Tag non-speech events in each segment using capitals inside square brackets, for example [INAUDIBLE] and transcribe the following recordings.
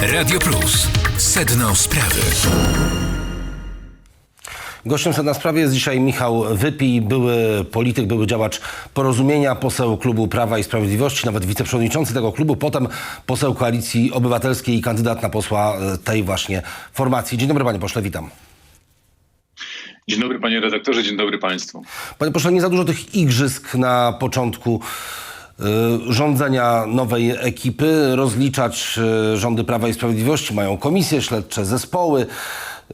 Radio Plus. Sedno sprawy. Gościem na sprawie jest dzisiaj Michał Wypij, były polityk, były działacz porozumienia, poseł klubu Prawa i Sprawiedliwości, nawet wiceprzewodniczący tego klubu, potem poseł Koalicji Obywatelskiej i kandydat na posła e, tej właśnie formacji. Dzień dobry panie pośle, witam. Dzień dobry panie redaktorze, dzień dobry państwu. Panie pośle, nie za dużo tych igrzysk na początku rządzenia nowej ekipy. Rozliczać y, rządy Prawa i Sprawiedliwości mają komisje śledcze, zespoły.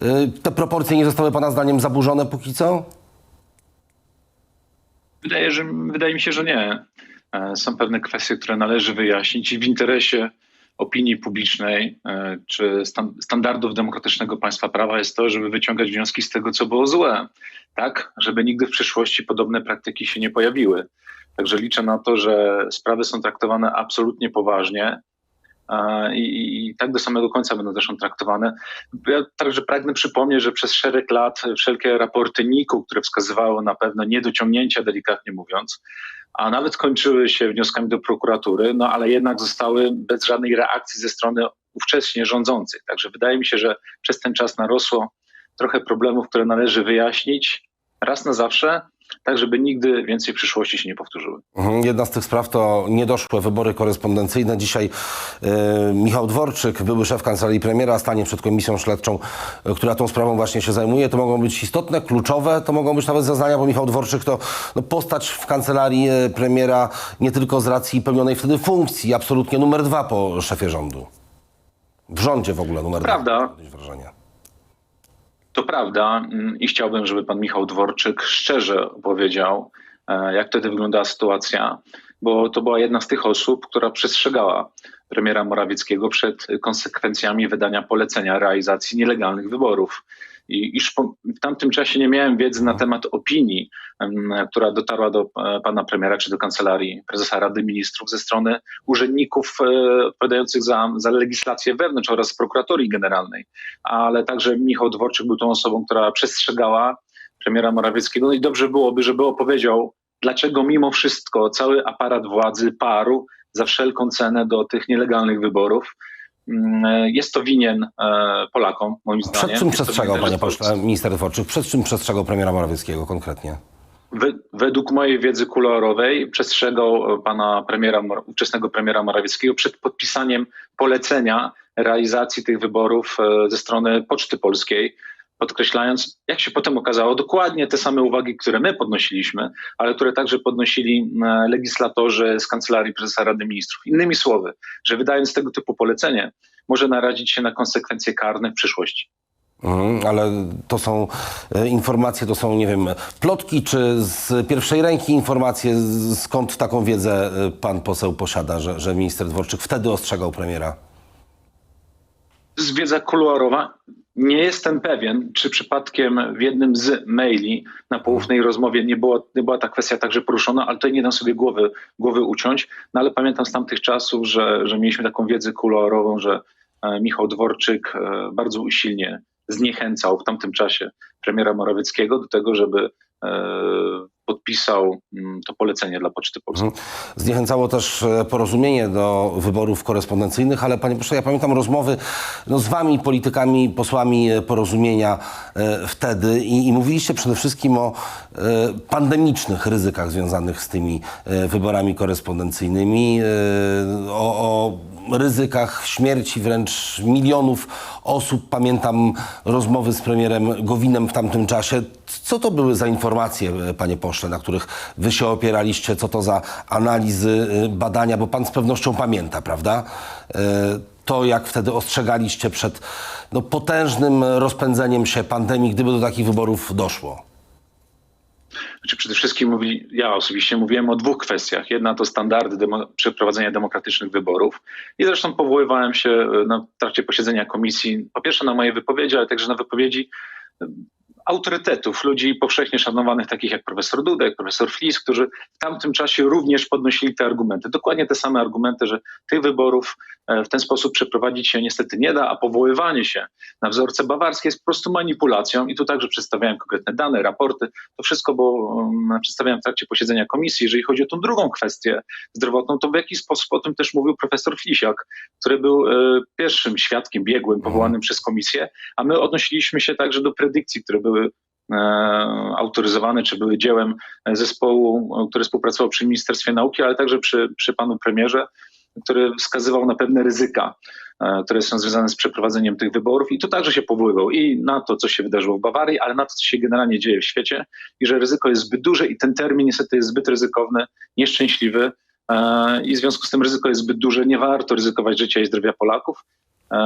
Y, te proporcje nie zostały pana zdaniem zaburzone póki co? Wydaje, że, wydaje mi się, że nie. E, Są pewne kwestie, które należy wyjaśnić i w interesie opinii publicznej e, czy stan- standardów demokratycznego państwa prawa jest to, żeby wyciągać wnioski z tego, co było złe, tak, żeby nigdy w przyszłości podobne praktyki się nie pojawiły. Także liczę na to, że sprawy są traktowane absolutnie poważnie i, i tak do samego końca będą zresztą traktowane. Ja także pragnę przypomnieć, że przez szereg lat wszelkie raporty NIK-u, które wskazywały na pewne niedociągnięcia, delikatnie mówiąc, a nawet kończyły się wnioskami do prokuratury, no ale jednak zostały bez żadnej reakcji ze strony ówcześnie rządzących. Także wydaje mi się, że przez ten czas narosło trochę problemów, które należy wyjaśnić raz na zawsze, tak żeby nigdy więcej w przyszłości się nie powtórzyły. Mhm, Jedna z tych spraw to niedoszłe wybory korespondencyjne. Dzisiaj e, Michał Dworczyk, były szef kancelarii premiera, stanie przed komisją śledczą, e, która tą sprawą właśnie się zajmuje. To mogą być istotne, kluczowe, to mogą być nawet zeznania, bo Michał Dworczyk to no, postać w kancelarii e, premiera nie tylko z racji pełnionej wtedy funkcji, absolutnie numer dwa po szefie rządu. W rządzie w ogóle numer Prawda. dwa. Wrażenie. To prawda mm, i chciałbym, żeby pan Michał Dworczyk szczerze opowiedział, e, jak wtedy wyglądała sytuacja, bo to była jedna z tych osób, która przestrzegała premiera Morawieckiego przed konsekwencjami wydania polecenia realizacji nielegalnych wyborów. I po, w tamtym czasie nie miałem wiedzy na temat opinii, która dotarła do e, pana premiera czy do kancelarii prezesa Rady Ministrów ze strony urzędników e, odpowiadających za, za legislację wewnątrz oraz prokuratorii generalnej. Ale także Michał Dworczyk był tą osobą, która przestrzegała premiera Morawieckiego. No i dobrze byłoby, żeby opowiedział, dlaczego mimo wszystko cały aparat władzy parł za wszelką cenę do tych nielegalnych wyborów. Mm, Jest to winien e, Polakom, moim zdaniem. Przed czym przestrzegał, panie pośle, minister Dworczyk? Przed czym przestrzegał premiera Morawieckiego konkretnie? We- Według mojej wiedzy kuluarowej przestrzegał e, pana premiera, ówczesnego premiera Morawieckiego przed podpisaniem polecenia realizacji tych wyborów e, ze strony Poczty Polskiej, podkreślając, jak się potem okazało, dokładnie te same uwagi, które my podnosiliśmy, ale które także podnosili e, legislatorzy z Kancelarii Prezesa Rady Ministrów. Innymi słowy, że wydając tego typu polecenie, może narazić się na konsekwencje karne w przyszłości. Mhm, ale to są e, informacje, to są, nie wiem, plotki, czy z pierwszej ręki informacje, skąd taką wiedzę e, pan poseł posiada, że, że minister Dworczyk wtedy ostrzegał premiera? To jest wiedza kuluarowa. Nie jestem pewien, czy przypadkiem w jednym z maili na poufnej rozmowie nie, było, nie była ta kwestia także poruszona, ale tutaj nie dam sobie głowy, głowy uciąć. No ale pamiętam z tamtych czasów, że, że mieliśmy taką wiedzę kuluarową, że e, Michał Dworczyk e, bardzo usilnie zniechęcał w tamtym czasie premiera Morawieckiego do tego, żeby e, podpisał mm, to polecenie dla Poczty Polskiej. Zniechęcało też e, porozumienie do wyborów korespondencyjnych, ale panie pośle, ja pamiętam rozmowy no, z wami, politykami, posłami e, porozumienia e, wtedy i, i mówiliście przede wszystkim o e, pandemicznych ryzykach związanych z tymi e, wyborami korespondencyjnymi, e, o, o ryzykach śmierci wręcz milionów osób. Pamiętam rozmowy z premierem Gowinem w tamtym czasie. Co to były za informacje, panie pośle, na których wy się opieraliście? Co to za analizy, e, badania? Bo pan z pewnością pamięta, prawda? E, To, jak wtedy ostrzegaliście przed no, potężnym rozpędzeniem się pandemii, gdyby do takich wyborów doszło. Znaczy przede wszystkim mówi, ja osobiście mówiłem o dwóch kwestiach. Jedna to standardy demo, przeprowadzenia demokratycznych wyborów i zresztą powoływałem się e, na, w trakcie posiedzenia komisji, po pierwsze na moje wypowiedzi, ale także na wypowiedzi autorytetów, ludzi powszechnie szanowanych, takich jak profesor Dudek, profesor Flis, którzy w tamtym czasie również podnosili te argumenty. Dokładnie te same argumenty, że tych wyborów e, w ten sposób przeprowadzić się niestety nie da, a powoływanie się na wzorce bawarskie jest po prostu manipulacją i tu także przedstawiałem konkretne dane, raporty. To wszystko było um, przedstawiałem w trakcie posiedzenia komisji. Jeżeli chodzi o tą drugą kwestię zdrowotną, to w jaki sposób o tym też mówił profesor Flisiak, który był e, pierwszym świadkiem biegłym powołanym przez komisję, a my odnosiliśmy się także do predykcji, które były e, autoryzowane, czy były dziełem zespołu, który współpracował przy Ministerstwie Nauki, ale także przy, przy panu premierze, który wskazywał na pewne ryzyka, e, które są związane z przeprowadzeniem tych wyborów. I tu także się powoływał i na to, co się wydarzyło w Bawarii, ale na to, co się generalnie dzieje w świecie i że ryzyko jest zbyt duże i ten termin niestety jest zbyt ryzykowny, nieszczęśliwy e, i w związku z tym ryzyko jest zbyt duże, nie warto ryzykować życia i zdrowia Polaków,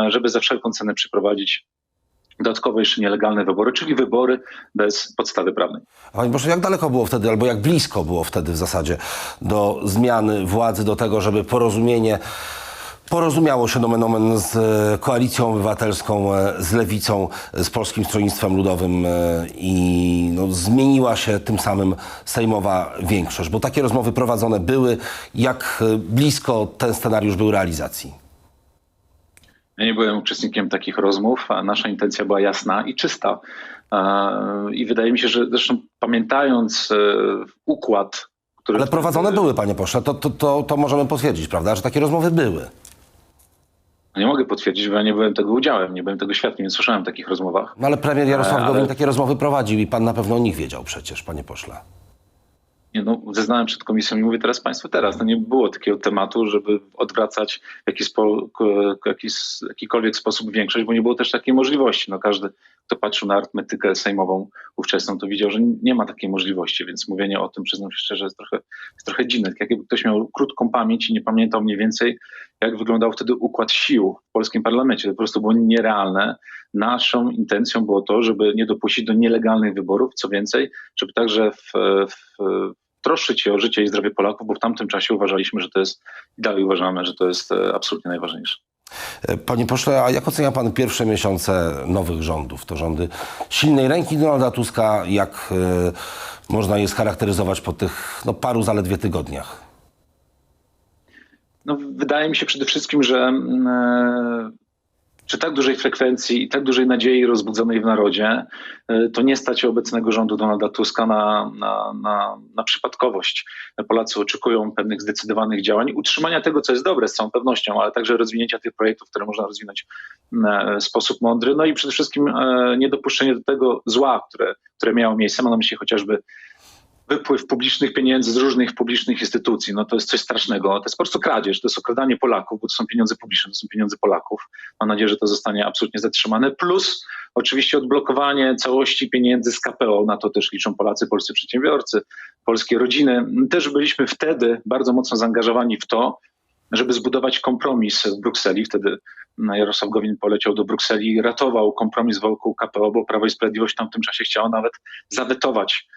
żeby za wszelką cenę przeprowadzić dodatkowo jeszcze nielegalne wybory, czyli wybory bez podstawy prawnej. Panie proszę, jak daleko było wtedy, albo jak blisko było wtedy w zasadzie do zmiany władzy, do tego, żeby porozumienie porozumiało się nomen omen z e, Koalicją Obywatelską, e, z Lewicą, e, z Polskim Stronnictwem Ludowym i no, zmieniła się tym samym sejmowa większość, bo takie rozmowy prowadzone były. Jak blisko ten scenariusz był realizacji? Ja nie byłem uczestnikiem takich rozmów, a nasza intencja była jasna i czysta. E, I wydaje mi się, że zresztą pamiętając e, układ, który. Ale prowadzone były, panie pośle, to, to, to, to możemy potwierdzić, prawda, że takie rozmowy były. Nie mogę potwierdzić, bo ja nie byłem tego udziałem, nie byłem tego świadkiem, nie słyszałem o takich rozmowach. No ale premier Jarosław Ale- Gowin takie rozmowy prowadził i pan na pewno o nich wiedział przecież, panie pośle. Nie, no, zeznałem przed komisją i mówię teraz Państwu teraz. No nie było takiego tematu, żeby odwracać w jakiś spo, jakiś, jakikolwiek sposób większość, bo nie było też takiej możliwości. No, każdy, kto patrzył na arytmetykę sejmową ówczesną, to widział, że nie ma takiej możliwości, więc mówienie o tym, przyznam się szczerze, jest trochę, jest trochę dziwne. Tak Jakby ktoś miał krótką pamięć i nie pamiętał mniej więcej, jak wyglądał wtedy układ sił w polskim parlamencie. To po prostu było nierealne. Naszą intencją było to, żeby nie dopuścić do nielegalnych wyborów, co więcej, żeby także w, w troszczyć się o życie i zdrowie Polaków, bo w tamtym czasie uważaliśmy, że to jest, i dalej uważamy, że to jest e, absolutnie najważniejsze. E, Panie pośle, a jak ocenia pan pierwsze miesiące nowych rządów? To rządy silnej ręki Donalda Tuska, jak e, można je scharakteryzować po tych no, paru zaledwie tygodniach? No, wydaje mi się przede wszystkim, że e, przy tak dużej frekwencji i tak dużej nadziei rozbudzonej w narodzie, e, to nie stać obecnego rządu Donalda Tuska na, na, na, na przypadkowość. Polacy oczekują pewnych zdecydowanych działań, utrzymania tego, co jest dobre z całą pewnością, ale także rozwinięcia tych projektów, które można rozwinąć mm, w sposób mądry. No i przede wszystkim e, niedopuszczenie do tego zła, które, które miało miejsce. Mam na myśli chociażby wypływ publicznych pieniędzy z różnych publicznych instytucji, no to jest coś strasznego. To jest po prostu kradzież, to jest okradanie Polaków, bo to są pieniądze publiczne, to są pieniądze Polaków. Mam nadzieję, że to zostanie absolutnie zatrzymane. Plus oczywiście odblokowanie całości pieniędzy z KPO, na to też liczą Polacy, polscy przedsiębiorcy, polskie rodziny. Też byliśmy wtedy bardzo mocno zaangażowani w to, żeby zbudować kompromis w Brukseli. Wtedy Jarosław Gowin poleciał do Brukseli i ratował kompromis wokół KPO, bo Prawo i Sprawiedliwość w tamtym czasie chciało nawet zawetować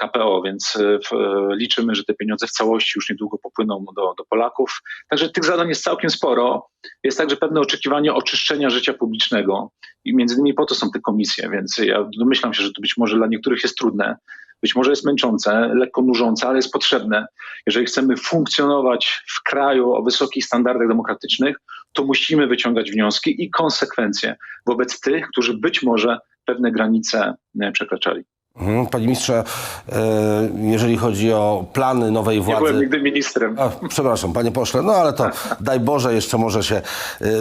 KPO, więc e, e, liczymy, że te pieniądze w całości już niedługo popłyną do, do Polaków. Także tych zadań jest całkiem sporo. Jest także pewne oczekiwanie oczyszczenia życia publicznego i między innymi po to są te komisje, więc ja domyślam się, że to być może dla niektórych jest trudne, być może jest męczące, lekko nużące, ale jest potrzebne. Jeżeli chcemy funkcjonować w kraju o wysokich standardach demokratycznych, to musimy wyciągać wnioski i konsekwencje wobec tych, którzy być może pewne granice e, przekraczali. Mhm. Panie ministrze, e, jeżeli chodzi o plany nowej Nie byłem władzy... nigdy ministrem. A, przepraszam, panie pośle, no ale to [LAUGHS] daj Boże, jeszcze może się y,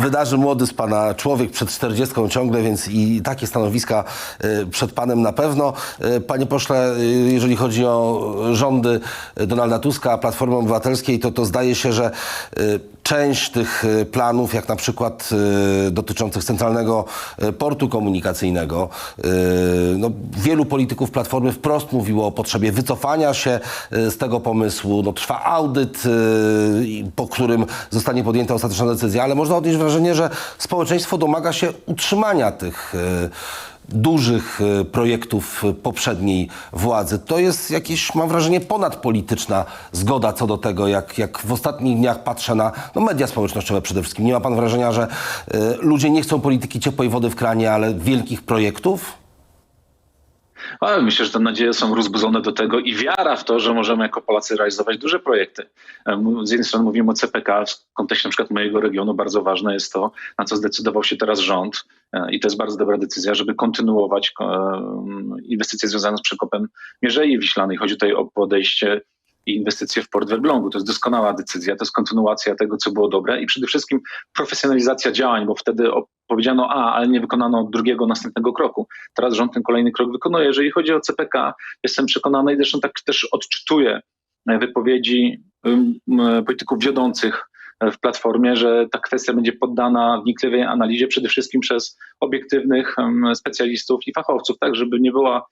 wydarzy młody z pana człowiek przed 40 ciągle, więc i takie stanowiska y, przed panem na pewno. Panie pośle, jeżeli chodzi o rządy Donalda Tuska, Platformy Obywatelskiej, to, to zdaje się, że część tych y, planów, jak na przykład y, dotyczących centralnego y, portu komunikacyjnego, no, wielu polityków Platformy wprost mówiło o potrzebie wycofania się z tego pomysłu. No, trwa audyt, po którym zostanie podjęta ostateczna decyzja, ale można odnieść wrażenie, że społeczeństwo domaga się utrzymania tych, dużych e, projektów e, poprzedniej władzy. To jest jakieś, mam wrażenie, ponadpolityczna zgoda co do tego, jak, jak w ostatnich dniach patrzę na no, media społecznościowe przede wszystkim. Nie ma pan wrażenia, że e, ludzie nie chcą polityki ciepłej wody w kranie, ale wielkich projektów? Myślę, że te nadzieje są rozbudzone do tego i wiara w to, że możemy jako Polacy realizować duże projekty. Z jednej strony mówimy o CPK, w kontekście przykład mojego regionu bardzo ważne jest to, na co zdecydował się teraz rząd i to jest bardzo dobra decyzja, żeby kontynuować e, inwestycje związane z przekopem Mierzei Wiślanej. Chodzi tutaj o podejście i inwestycje w port w Elblągu. To jest doskonała decyzja, to jest kontynuacja tego, co było dobre i przede wszystkim profesjonalizacja działań, bo wtedy powiedziano A, ale nie wykonano drugiego, następnego kroku. Teraz rząd ten kolejny krok wykonuje. Jeżeli chodzi o CPK, jestem przekonany i zresztą tak też odczytuję wypowiedzi polityków wiodących w Platformie, że ta kwestia będzie poddana wnikliwej analizie przede wszystkim przez obiektywnych specjalistów i fachowców, tak żeby nie była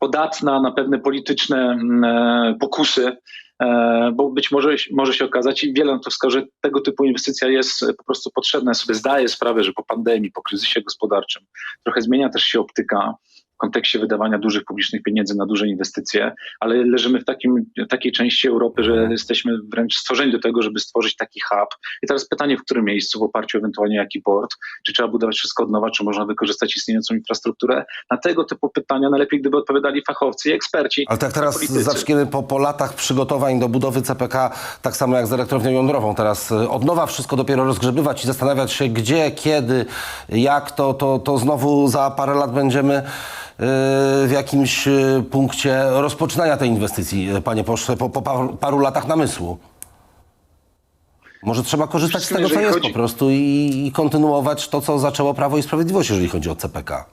podatna na pewne polityczne e, pokusy, e, bo być może może się okazać i wiele na to wskaże, że tego typu inwestycja jest po prostu potrzebna. Ja sobie zdaję sprawę, że po pandemii, po kryzysie gospodarczym trochę zmienia też się optyka kontekście wydawania dużych publicznych pieniędzy na duże inwestycje, ale leżymy w, takim, takiej części Europy, że jesteśmy wręcz stworzeni do tego, żeby stworzyć taki hub. I teraz pytanie, w którym miejscu, w oparciu ewentualnie jaki port, czy trzeba budować wszystko od nowa, czy można wykorzystać istniejącą infrastrukturę. Na tego typu pytania najlepiej gdyby odpowiadali fachowcy i eksperci. Ale tak teraz zaczniemy po, po latach przygotowań do budowy CPK, tak samo jak z elektrownią jądrową, teraz y, od nowa wszystko dopiero rozgrzebywać i zastanawiać się gdzie, kiedy, jak, to, to, to znowu za parę lat będziemy w jakimś e, punkcie rozpoczynania tej inwestycji, e, panie pośle, po, po paru latach namysłu. Może trzeba korzystać z tego, co jest po prostu i, i kontynuować to, co zaczęło Prawo i Sprawiedliwość, jeżeli chodzi o CPK.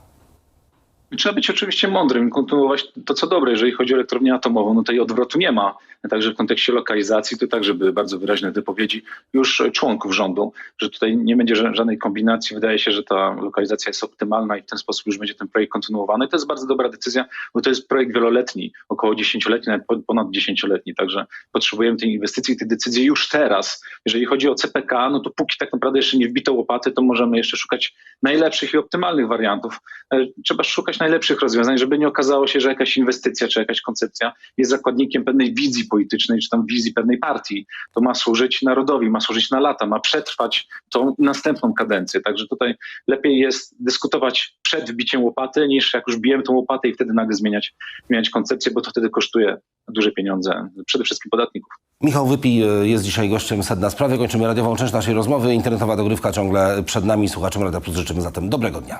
Trzeba być oczywiście mądrym, kontynuować to, co dobre. Jeżeli chodzi o elektrownię atomową, no tej odwrotu nie ma. Także w kontekście lokalizacji to także były bardzo wyraźne wypowiedzi już członków rządu, że tutaj nie będzie żadnej kombinacji. Wydaje się, że ta lokalizacja jest optymalna i w ten sposób już będzie ten projekt kontynuowany. To jest bardzo dobra decyzja, bo to jest projekt wieloletni, około dziesięcioletni, nawet ponad dziesięcioletni. Także potrzebujemy tej inwestycji tej decyzji już teraz. Jeżeli chodzi o CPK, no to póki tak naprawdę jeszcze nie wbito łopaty, to możemy jeszcze szukać najlepszych i optymalnych wariantów. E, trzeba szukać najlepszych rozwiązań, żeby nie okazało się, że jakaś inwestycja czy jakaś koncepcja jest zakładnikiem pewnej wizji politycznej, czy tam wizji pewnej partii. To ma służyć narodowi, ma służyć na lata, ma przetrwać tą następną kadencję. Także tutaj lepiej jest dyskutować przed wbiciem łopaty, niż jak już bijemy tą łopatę i wtedy nagle zmieniać, zmieniać koncepcję, bo to wtedy kosztuje duże pieniądze, przede wszystkim podatników. Michał Wypij e, jest dzisiaj gościem Sedna Sprawy. Kończymy radiową część naszej rozmowy. Internetowa dogrywka ciągle przed nami. Słuchaczom Radia Plus życzymy zatem dobrego dnia.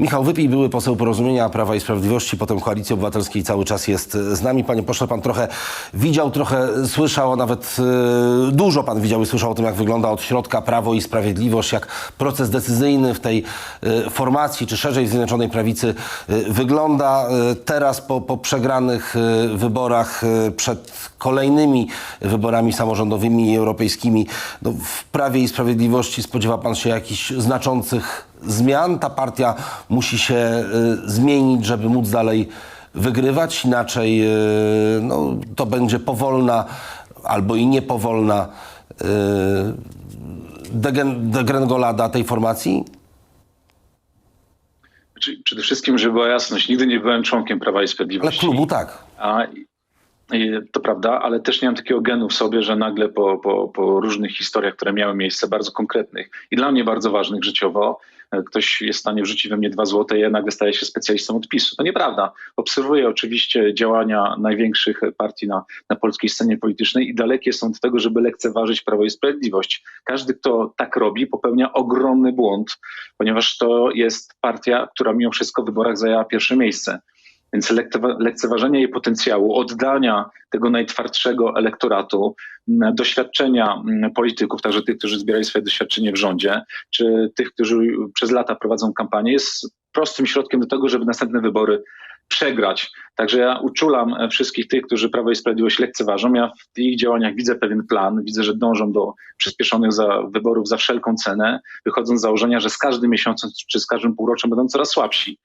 Michał Wypij, były poseł Porozumienia Prawa i Sprawiedliwości, potem Koalicji Obywatelskiej, cały czas jest z nami. Panie pośle, pan trochę widział, trochę słyszał, a nawet yy, dużo pan widział i słyszał o tym, jak wygląda od środka Prawo i Sprawiedliwość, jak proces decyzyjny w tej yy, formacji, czy szerzej Zjednoczonej Prawicy yy, wygląda. teraz po, po przegranych wyborach, przed kolejnymi wyborami samorządowymi i europejskimi, no, w Prawie i Sprawiedliwości spodziewa pan się jakichś znaczących zmian. Ta partia musi się y, zmienić, żeby móc dalej wygrywać. Inaczej y, no, to będzie powolna albo i niepowolna y, degrengolada tej formacji? Znaczy, przede wszystkim, żeby była jasność, nigdy nie byłem członkiem Prawa i Sprawiedliwości. Ale klubu tak. A, to prawda, ale też nie mam takiego genu w sobie, że nagle po, po, po różnych historiach, które miały miejsce, bardzo konkretnych i dla mnie bardzo ważnych życiowo, e, ktoś jest w stanie wrzucić we mnie dwa złote i ja nagle staję się specjalistą odpisu. To nieprawda. Obserwuję oczywiście działania największych partii na, na polskiej scenie politycznej i dalekie są od tego, żeby lekceważyć Prawo i Sprawiedliwość. Każdy, kto tak robi, popełnia ogromny błąd, ponieważ to jest partia, która mimo wszystko w wyborach zajęła pierwsze miejsce. Więc lekceważenie jej potencjału, oddania tego najtwardszego elektoratu, doświadczenia polityków, także tych, którzy zbierali swoje doświadczenie w rządzie, czy tych, którzy przez lata prowadzą kampanię, jest prostym środkiem do tego, żeby następne wybory przegrać. Także ja uczulam wszystkich tych, którzy Prawo i Sprawiedliwość lekceważą. Ja w ich działaniach widzę pewien plan, widzę, że dążą do przyspieszonych za wyborów za wszelką cenę, wychodząc z założenia, że z każdym miesiącem czy z każdym półroczem będą coraz słabsi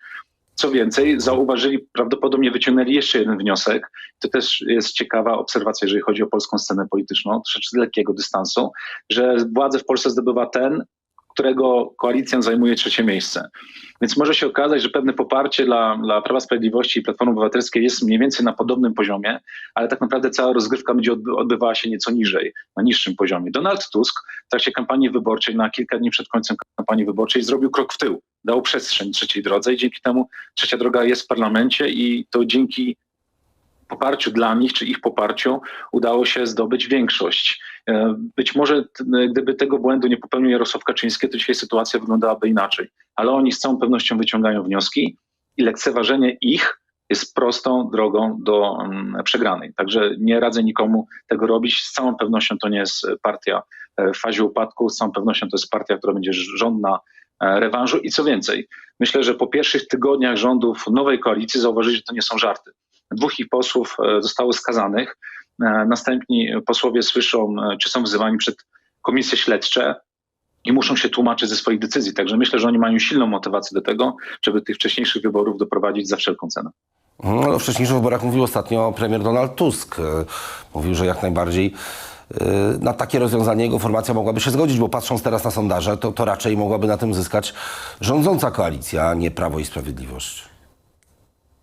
Co więcej, zauważyli, prawdopodobnie wyciągnęli jeszcze jeden wniosek. To też jest ciekawa obserwacja, jeżeli chodzi o polską scenę polityczną, troszeczkę z lekkiego dystansu, że władzę w Polsce zdobywa ten, którego koalicjant zajmuje trzecie miejsce. Więc może się okazać, że pewne poparcie dla, dla Prawa Sprawiedliwości i Platformy Obywatelskiej jest mniej więcej na podobnym poziomie, ale tak naprawdę cała rozgrywka będzie odby- odbywała się nieco niżej, na niższym poziomie. Donald Tusk w trakcie kampanii wyborczej, na kilka dni przed końcem kampanii wyborczej, zrobił krok w tył, dał przestrzeń trzeciej drodze i dzięki temu trzecia droga jest w parlamencie i to dzięki poparciu dla nich, czy ich poparciu, udało się zdobyć większość. E, Być może t- gdyby tego błędu nie popełnił Jarosław Kaczyński, to dzisiaj sytuacja wyglądałaby inaczej. Ale oni z całą pewnością wyciągają wnioski i lekceważenie ich jest prostą drogą do mm, przegranej. Także nie radzę nikomu tego robić. Z całą pewnością to nie jest partia e, w fazie upadku, z całą pewnością to jest partia, która będzie żądna e, rewanżu. I co więcej, myślę, że po pierwszych tygodniach rządów nowej koalicji zauważyli, że to nie są żarty dwóch ich posłów e, zostało skazanych. E, Następni posłowie słyszą, e, czy są wzywani przed komisje śledcze i muszą się tłumaczyć ze swoich decyzji. Także myślę, że oni mają silną motywację do tego, żeby tych wcześniejszych wyborów doprowadzić za wszelką cenę. No, o wcześniejszych wyborach mówił ostatnio premier Donald Tusk. Mówił, że jak najbardziej na takie rozwiązanie jego formacja mogłaby się zgodzić, bo patrząc teraz na sondaże, to, to raczej mogłaby na tym zyskać rządząca koalicja, a nie Prawo i Sprawiedliwość.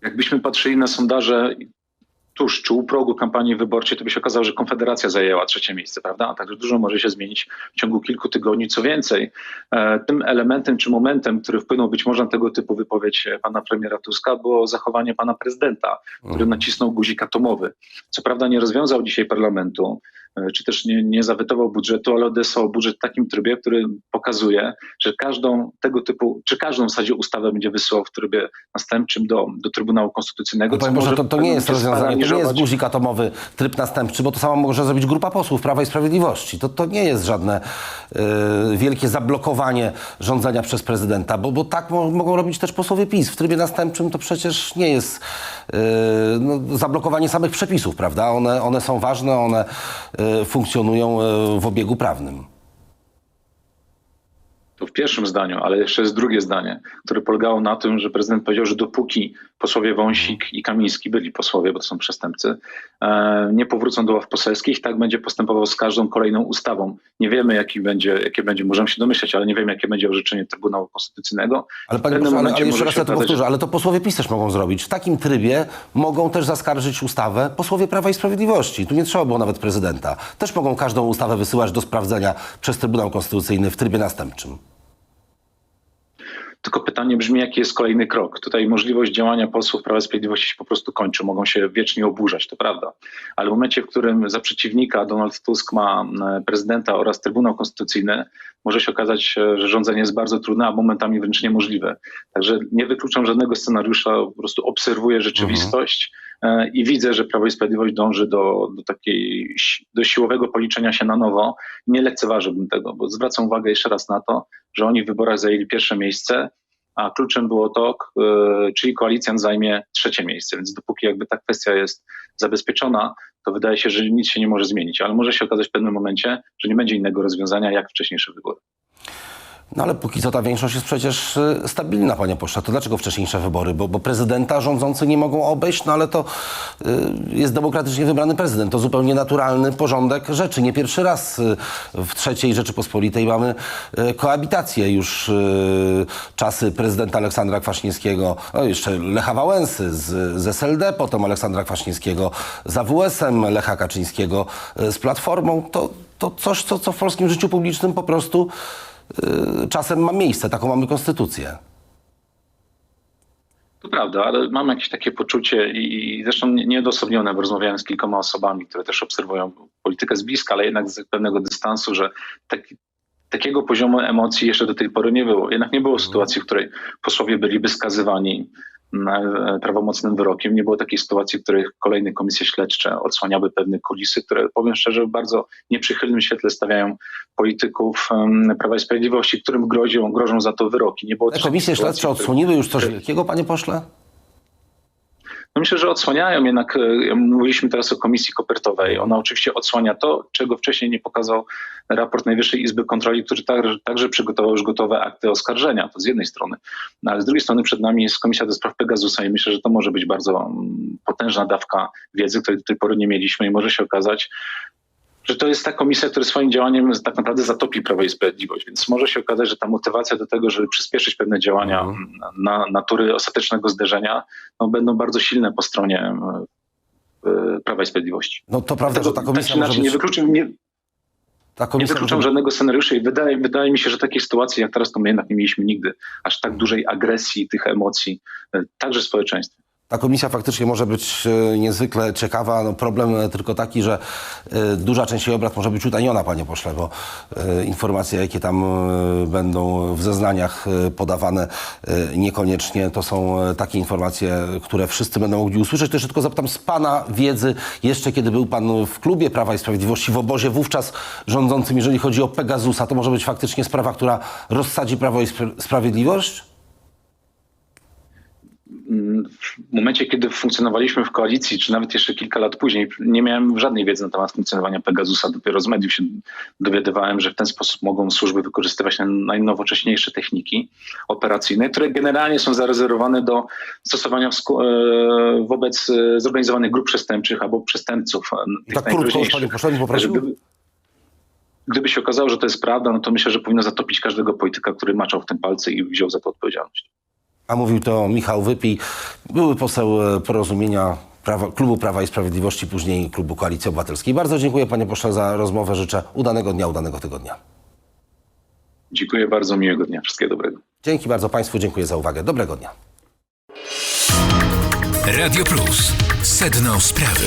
Jakbyśmy patrzyli na sondaże tuż czy u progu kampanii wyborczej, to by się okazało, że Konfederacja zajęła trzecie miejsce, prawda? Także dużo może się zmienić w ciągu kilku tygodni. Co więcej, e, tym elementem czy momentem, który wpłynął być może na tego typu wypowiedź e, pana premiera Tuska, było zachowanie pana prezydenta, który nacisnął guzik atomowy. Co prawda nie rozwiązał dzisiaj parlamentu, czy też nie, nie zawetował budżetu, ale odesłał budżet w takim trybie, który pokazuje, że każdą tego typu, czy każdą w zasadzie ustawę będzie wysyłał w trybie następczym do, do Trybunału Konstytucyjnego. No, może to, to nie jest rozwiązanie, to nie jest guzik atomowy, tryb następczy, bo to samo może zrobić grupa posłów Prawa i Sprawiedliwości. To, to nie jest żadne e, wielkie zablokowanie rządzenia przez prezydenta, bo, bo tak mo, mogą robić też posłowie PiS. W trybie następczym to przecież nie jest e, no, zablokowanie samych przepisów, prawda? One, one są ważne, one e, funkcjonują e, w obiegu prawnym. To w pierwszym zdaniu, ale jeszcze jest drugie zdanie, które polegało na tym, że prezydent powiedział, że dopóki posłowie Wąsik i Kamiński byli posłowie, bo to są przestępcy, e, nie powrócą do ław poselskich, tak będzie postępował z każdą kolejną ustawą. Nie wiemy, jaki będzie, jakie będzie, możemy się domyśleć, ale nie wiemy, jakie będzie orzeczenie Trybunału Konstytucyjnego. Ale panie pośle, ale, ale jeszcze raz ja to powtórzę, ale to posłowie PiS też mogą zrobić. W takim trybie mogą też zaskarżyć ustawę posłowie Prawa i Sprawiedliwości. Tu nie trzeba było nawet prezydenta. Też mogą każdą ustawę wysyłać do sprawdzenia przez Trybunał Konstytucyjny w trybie następczym. Tylko pytanie brzmi, jaki jest kolejny krok. Tutaj możliwość działania posłów Prawa i Sprawiedliwości się po prostu kończy. Mogą się wiecznie oburzać, to prawda. Ale w momencie, w którym za przeciwnika Donald Tusk ma e, prezydenta oraz Trybunał Konstytucyjny, może się okazać, e, że rządzenie jest bardzo trudne, a momentami wręcz niemożliwe. Także nie wykluczam żadnego scenariusza, po prostu obserwuję rzeczywistość e, i widzę, że Prawo i Sprawiedliwość dąży do, do takiej do siłowego policzenia się na nowo. Nie lekceważyłbym tego, bo zwracam uwagę jeszcze raz na to, że oni w wyborach zajęli pierwsze miejsce, a kluczem było to, e, czyli koalicjant zajmie trzecie miejsce. Więc dopóki jakby ta kwestia jest zabezpieczona, to wydaje się, że nic się nie może zmienić. Ale może się okazać w pewnym momencie, że nie będzie innego rozwiązania jak wcześniejsze wybory. No ale póki co ta większość jest przecież y, stabilna, panie pośle. To dlaczego wcześniejsze wybory? Bo, bo prezydenta rządzący nie mogą obejść, no ale to y, jest demokratycznie wybrany prezydent. To zupełnie naturalny porządek rzeczy. Nie pierwszy raz y, w trzeciej Rzeczypospolitej mamy y, koabitację. Już y, czasy prezydenta Aleksandra Kwaśniewskiego, no jeszcze Lecha Wałęsy z, z SLD, potem Aleksandra Kwaśniewskiego z AWS-em, Lecha Kaczyńskiego z Platformą. To, to coś, co, co w polskim życiu publicznym po prostu czasem ma miejsce, taką mamy konstytucję. To prawda, ale mam jakieś takie poczucie i, i zresztą nie- nieodosobnione, bo rozmawiałem z kilkoma osobami, które też obserwują politykę z bliska, ale jednak z pewnego dystansu, że taki, takiego poziomu emocji jeszcze do tej pory nie było. Jednak nie było sytuacji, w której posłowie byliby skazywani prawomocnym wyrokiem. Nie było takiej sytuacji, w której kolejne komisje śledcze odsłaniały pewne kulisy, które powiem szczerze w bardzo nieprzychylnym świetle stawiają polityków Prawa i Sprawiedliwości, którym grozią, grożą za to wyroki. Nie było Te komisje śledcze odsłoniły już coś wielkiego, panie pośle? No myślę, że odsłaniają jednak, e, mówiliśmy teraz o komisji kopertowej, ona oczywiście odsłania to, czego wcześniej nie pokazał raport Najwyższej Izby Kontroli, który także, także przygotował już gotowe akty oskarżenia, to z jednej strony, no, ale z drugiej strony przed nami jest Komisja do Spraw Pegasusa i myślę, że to może być bardzo mm, potężna dawka wiedzy, której do tej pory nie mieliśmy i może się okazać, że to jest ta komisja, która swoim działaniem tak naprawdę zatopi Prawo i Sprawiedliwość, więc może się okazać, że ta motywacja do tego, żeby przyspieszyć pewne działania na natury ostatecznego zderzenia, no, będą bardzo silne po stronie e, Prawa i Sprawiedliwości. No to prawda, że ta tak komisja może inaczej, nie być... wykluczam, nie, nie komisja wykluczam może... żadnego scenariusza i wydaje, wydaje mi się, że takiej sytuacji jak teraz to my jednak nie mieliśmy nigdy. Aż tak dużej agresji, tych emocji, e, także w społeczeństwie. Ta komisja faktycznie może być e, niezwykle ciekawa. No problem e, tylko taki, że e, duża część jej obrad może być utajniona, panie pośle, bo informacje, jakie tam będą w zeznaniach podawane, niekoniecznie to są takie informacje, które wszyscy będą mogli usłyszeć. Jeszcze tylko zapytam z pana wiedzy, jeszcze kiedy był pan w klubie Prawa i Sprawiedliwości, w obozie wówczas rządzącym, jeżeli chodzi o Pegasusa, to może być faktycznie sprawa, która rozsadzi Prawo i Spra- Sprawiedliwość? W momencie, kiedy funkcjonowaliśmy w koalicji, czy nawet jeszcze kilka lat później, nie miałem żadnej wiedzy na temat funkcjonowania Pegasusa. Dopiero z mediów się dowiadywałem, że w ten sposób mogą służby wykorzystywać najnowocześniejsze techniki operacyjne, które generalnie są zarezerwowane do stosowania e, wobec e, zorganizowanych grup przestępczych albo przestępców. e, Tak krótko, panie bym poprosił. Gdyby się okazało, że to jest prawda, no to myślę, że powinno zatopić każdego polityka, który maczał w tym palce i wziął za to odpowiedzialność. A mówił to Michał Wypij, były poseł e, porozumienia Prawa, Klubu Prawa i Sprawiedliwości, później Klubu Koalicji Obywatelskiej. Bardzo dziękuję panie pośle za rozmowę. Życzę udanego dnia, udanego tygodnia. Dziękuję bardzo, miłego dnia, wszystkiego dobrego. Dzięki bardzo państwu, dziękuję za uwagę. Dobrego dnia. Radio Plus. Sedno sprawy.